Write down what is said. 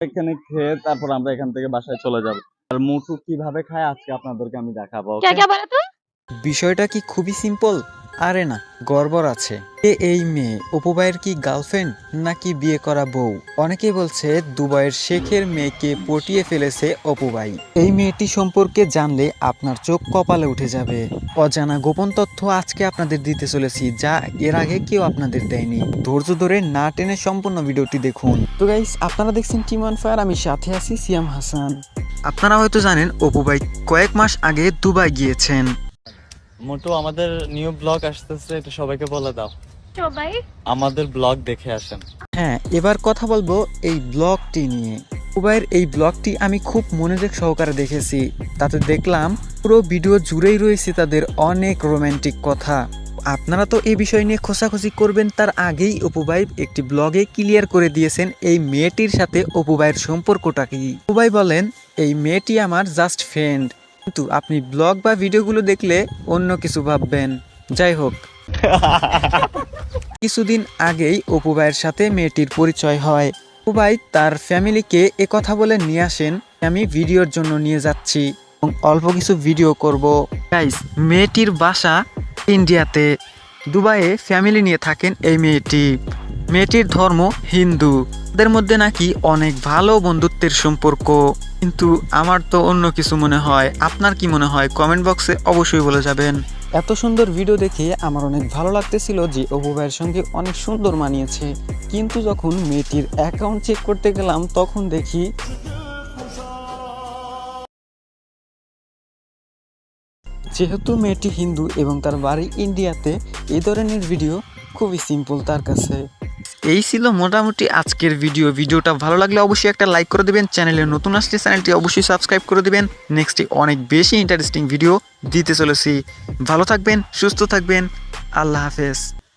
এখানে খেয়ে তারপর আমরা এখান থেকে বাসায় চলে যাব। আর মুঠু কীভাবে খায় আজকে আপনাদেরকে আমি দেখাবো বিষয়টা কি খুবই সিম্পল আরে না, গড়বড় আছে। এ এই মেয়ে, অপু ভাইয়ের কি গার্লফ্রেন্ড নাকি বিয়ে করা বউ? অনেকেই বলছে দুবাইয়ের শেখের মেয়েকে পটিয়ে ফেলেছে অপু ভাই। এই মেয়েটি সম্পর্কে জানলে আপনার চোখ কপালে উঠে যাবে। অজানা গোপন তথ্য আজকে আপনাদের দিতে চলেছি, যা এর আগে কেউ আপনাদের দেয়নি। ধৈর্য ধরে না টেনে সম্পূর্ণ ভিডিওটি দেখুন। তো গাইস আপনারা দেখছেন টিম অন ফায়ার আমি সাথে আছি সিয়াম হাসান। আপনারা হয়তো জানেন, অপু ভাই কয়েক মাস আগে দুবাই গিয়েছেন। মোটু আমাদের নিউ ব্লগ আসতেছে এটা সবাইকে বলে দাও। সবাই? আমাদের ব্লগ দেখে আসেন। হ্যাঁ এবার কথা বলব এই ব্লগটি নিয়ে। উবাইয়ের এই ব্লগটি আমি খুব মনোযোগ সহকারে দেখেছি। তাতে দেখলাম পুরো ভিডিও জুড়েই রয়েছে তাদের অনেক রোমান্টিক কথা। আপনারা তো এই বিষয় নিয়ে খোঁচাখুচি করবেন তার আগেই অপুবাই একটি ব্লগে ক্লিয়ার করে দিয়েছেন এই মেয়েটির সাথে অপুবাইয়ের সম্পর্কটা কি। অপুবাই বলেন এই মেয়েটি আমার জাস্ট ফ্রেন্ড কিন্তু আপনি ব্লগ বা ভিডিওগুলো দেখলে অন্য কিছু ভাববেন। যাই হোক। কিছুদিন আগেই অপু ভাইয়ের সাথে মেয়েটির পরিচয় হয়। অপু ভাই তার ফ্যামিলিকে কথা বলে নিয়ে আসেন আমি ভিডিওর জন্য নিয়ে যাচ্ছি এবং অল্প কিছু ভিডিও করব। গাইস মেয়েটির বাসা ইন্ডিয়াতে। দুবাইয়ে ফ্যামিলি নিয়ে থাকেন এই মেয়েটি। মেয়েটির ধর্ম হিন্দু। তাদের মধ্যে নাকি অনেক ভালো বন্ধুত্বের সম্পর্ক। কিন্তু আমার তো অন্য কিছু মনে হয়। আপনার কি মনে হয়? কমেন্ট বক্সে অবশ্যই বলে যাবেন। এত সুন্দর ভিডিও দেখে আমার অনেক ভালো লাগতেছিল যে অপু ভাইয়ের সঙ্গে অনেক সুন্দর মানিয়েছে। কিন্তু যখন মেয়েটির অ্যাকাউন্ট চেক করতে গেলাম, তখন দেখি যেহেতু মেয়েটি হিন্দু এবং তার বাড়ি ইন্ডিয়াতে এই ধরনের ভিডিও খুবই সিম্পল তার কাছে। এই ছিল মোটামুটি আজকের ভিডিও ভিডিওটা ভালো লাগলে অবশ্যই একটা লাইক করে দেবেন। চ্যানেলে নতুন আসলে চ্যানেলটি অবশ্যই সাবস্ক্রাইব করে দেবেন। নেক্সটে অনেক বেশি ইন্টারেস্টিং ভিডিও দিতে চলেছি। ভালো থাকবেন, সুস্থ থাকবেন। আল্লাহ হাফেজ।